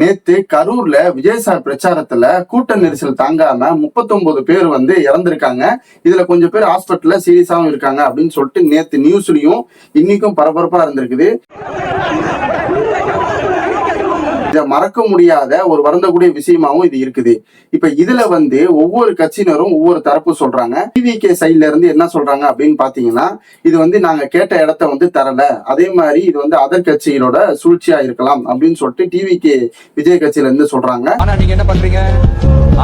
நேத்து கரூர்ல விஜயசார் பிரச்சாரத்துல கூட்ட நெரிசல் தாங்காம 39 பேர் வந்து இறந்திருக்காங்க. இதுல கொஞ்சம் பேர் ஹாஸ்பிட்டல்ல சீரியஸாவும் இருக்காங்க அப்படின்னு சொல்லிட்டு நேத்து நியூஸ்லயும் இன்னைக்கும் பரபரப்பா இருந்திருக்குது. மறக்க முடியாத ஒரு வருந்தக்கூடிய விஷயமாவும் இது இருக்குது. இப்ப இதுல வந்து ஒவ்வொரு கட்சியினரும் ஒவ்வொரு தரப்பு சொல்றாங்க. டிவிகே சைட்ல இருந்து என்ன சொல்றாங்க அப்படின்னு பாத்தீங்கன்னா இது வந்து நாங்க கேட்ட இடத்த வந்து தரல. அதே மாதிரி இது வந்து அதர் கட்சிகளோட சூழ்ச்சியா இருக்கலாம் அப்படின்னு சொல்லிட்டு டிவிகே விஜய் கட்சியில இருந்து சொல்றாங்க. ஆனா நீங்க என்ன பண்றீங்க?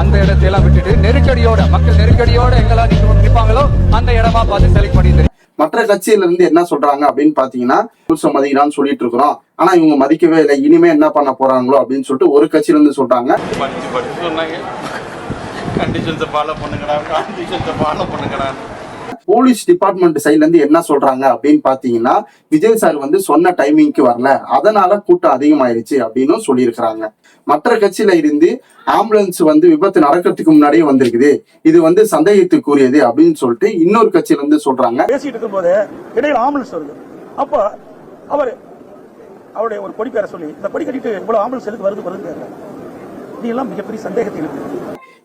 அந்த இடத்தையெல்லாம் விட்டுட்டு நெருக்கடியோட மக்கள் நெருக்கடியோட எங்கெல்லாம் நிற்பாங்களோ அந்த இடமா பார்த்து செலக்ட் பண்ணி மற்ற கட்சியில இருந்து என்ன சொல்றாங்க அப்படின்னு பாத்தீங்கன்னா புதுசை மதிக்கிறான்னு சொல்லிட்டு இருக்கிறோம். ஆனா இவங்க மதிக்கவே இல்லை. இனிமே என்ன பண்ண போறாங்களோ அப்படின்னு சொல்லிட்டு ஒரு கட்சியில இருந்து சொல்றாங்க. கண்டிஷன்ஸை ஃபாலோ பண்ணுங்கடா கண்டிஷன்ஸை ஃபாலோ பண்ணுங்கடா. போலீஸ் டிபார்ட்மெண்ட் சைட்ல இருந்து என்ன சொல்றாங்க அப்படின்னு பாத்தீங்கன்னா விஜய் சார் வந்து சொன்ன டைமிங்க்கு வரல. அதனால கூட்டம் அதிகமாயிருச்சு அப்படின்னு சொல்லியிருக்கிறாங்க. மற்ற கட்சியில இருந்து ஆம்புலன்ஸ் வந்து விபத்து நடக்கிறதுக்கு முன்னாடியே வந்திருக்குது. இது வந்து சந்தேகத்துக்குரியது அப்படின்னு சொல்லிட்டு இன்னொரு கட்சியில இருந்து சொல்றாங்க. பேசிட்டு இருக்கும்போது இடையில ஆம்புலன்ஸ் வருது. அப்ப அவர் அவருடைய ஒரு கொடி சொல்லி இந்த கொடி கட்டிட்டு இவ்வளவு ஆம்புலன்ஸ் எதுக்கு வருது வருது இதெல்லாம் மிகப்பெரிய சந்தேகத்தை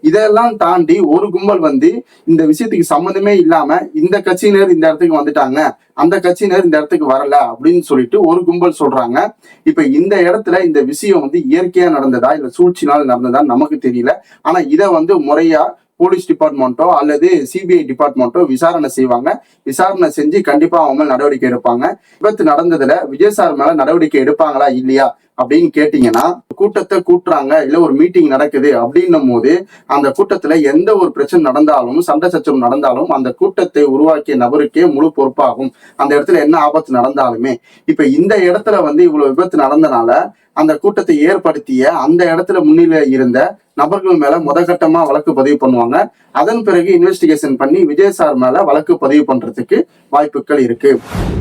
இதெல்லாம் தாண்டி ஒரு கும்பல் வந்து இந்த விஷயத்துக்கு சம்மந்தமே இல்லாம இந்த கட்சியினர் இந்த இடத்துக்கு வந்துட்டாங்க அந்த கட்சியினர் இந்த இடத்துக்கு வரல அப்படின்னு சொல்லிட்டு ஒரு கும்பல் சொல்றாங்க. இப்ப இந்த இடத்துல இந்த விஷயம் வந்து இயற்கையா நடந்ததா இல்ல சூழ்ச்சினால் நடந்ததா நமக்கு தெரியல. ஆனா இதை வந்து முறையா போலீஸ் டிபார்ட்மெண்ட்டோ அல்லது சிபிஐ டிபார்ட்மெண்ட்டோ விசாரணை செய்வாங்க. விசாரணை செஞ்சு கண்டிப்பா அவங்க மேல நடவடிக்கை எடுப்பாங்க. விபத்து நடந்ததுல விஜய் சார் மேல நடவடிக்கை எடுப்பாங்களா இல்லையா அப்படின்னு கேட்டீங்கன்னா கூட்டத்தை கூட்டுறாங்க இல்ல ஒரு மீட்டிங் நடக்குது அப்படின்னும் போது அந்த கூட்டத்துல எந்த ஒரு பிரச்சனை நடந்தாலும் சண்டை சச்சரவு நடந்தாலும் அந்த கூட்டத்தை உருவாக்கிய நபருக்கே முழு பொறுப்பாகும். அந்த இடத்துல என்ன ஆபத்து நடந்தாலுமே. இப்ப இந்த இடத்துல வந்து இவ்வளவு விபத்து நடந்தனால அந்த கூட்டத்தை ஏற்படுத்திய அந்த இடத்துல முன்னிலை இருந்த நபர்கள் மேல முதற்கட்டமா வழக்கு பதிவு பண்ணுவாங்க. அதன் பிறகு இன்வெஸ்டிகேஷன் பண்ணி விஜய் சார் மேல வழக்கு பதிவு பண்றதுக்கு வாய்ப்புகள் இருக்கு.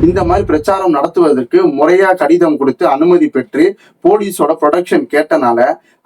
இந்த மாதிரி பிரச்சாரம் நடத்துவதற்கு முறையா கடிதம் கொடுத்து அனுமதி பெற்று போலீஸோட ப்ரொடக்ஷன் கேட்டனால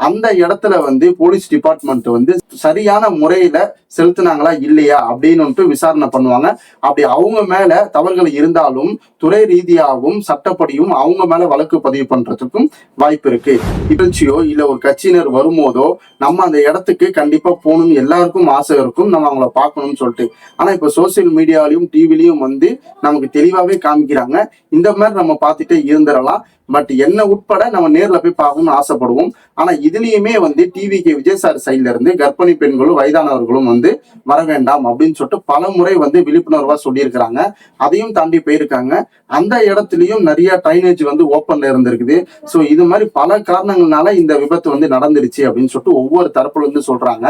அந்த இடத்துல வந்து போலீஸ் டிபார்ட்மெண்ட் வந்து சரியான முறையில செலுத்துனாங்களா இல்லையா அப்படின்னு விசாரணை பண்ணுவாங்க. அப்படி அவங்க மேல தவறுகள் இருந்தாலும் துறை ரீதியாகவும் சட்டப்படியும் அவங்க மேல வழக்கு பதிவு பண்றதுக்கும் வாய்ப்பு இருக்கு. நிகழ்ச்சியோ இல்ல ஒரு கட்சியினர் வரும்போதோ நம்ம அந்த இடத்துக்கு கண்டிப்பா போகணும்னு எல்லாருக்கும் ஆசை இருக்கும். நம்ம அவங்கள பார்க்கணும்னு சொல்லிட்டு. ஆனா இப்ப சோசியல் மீடியாலையும் டிவிலையும் வந்து நமக்கு தெளிவாவே காமிக்கிறாங்க. இந்த மாதிரி நம்ம பார்த்துட்டே இருந்துடலாம். பட் என்ன உட்பட நம்ம நேர்ல போய் பார்க்கணும்னு ஆசைப்படுவோம். ஆனா இதுலயுமே வந்து டிவி கே விஜய் சார் சைட்ல இருந்து கர்ப்பிணி பெண்களும் வயதானவர்களும் வந்து வர வேண்டாம் அப்படின்னு சொல்லிட்டு பல முறை வந்து விழிப்புணர்வா சொல்லியிருக்கிறாங்க. அதையும் தாண்டி போயிருக்காங்க. அந்த இடத்துலயும் நிறைய ட்ரைனேஜ் வந்து ஓப்பன்ல இருந்திருக்குது. சோ இது மாதிரி பல காரணங்கள்னால இந்த விபத்து வந்து நடந்துருச்சு அப்படின்னு சொல்லிட்டு ஒவ்வொரு தரப்புல இருந்து சொல்றாங்க.